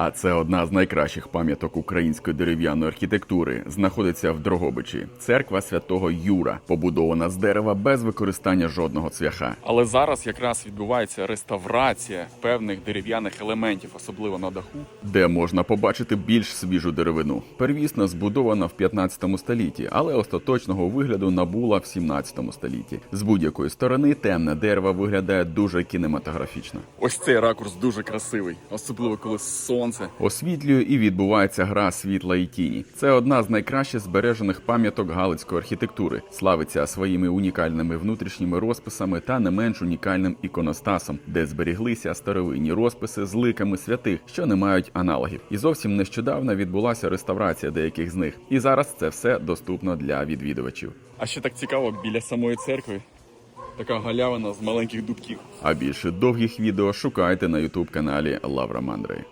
А це одна з найкращих пам'яток української дерев'яної архітектури. Знаходиться в Дрогобичі. Церква святого Юра, побудована з дерева без використання жодного цвяха. Але зараз якраз відбувається реставрація певних дерев'яних елементів, особливо на даху. де можна побачити більш свіжу деревину. Первісно збудована в 15 столітті, але остаточного вигляду набула в 17 столітті. З будь-якої сторони темне дерево виглядає дуже кінематографічно. Ось цей ракурс дуже красивий, особливо коли сонце. Освітлює і відбувається гра світла і тіні. Це одна з найкраще збережених пам'яток галицької архітектури. Славиться своїми унікальними внутрішніми розписами та не менш унікальним іконостасом, де зберіглися старовинні розписи з ликами святих, що не мають аналогів. І зовсім нещодавно відбулася реставрація деяких з них. І зараз це все доступно для відвідувачів. А ще так цікаво, біля самої церкви така галявина з маленьких дубків. А більше довгих відео шукайте на ютуб каналі Лавра Мандри.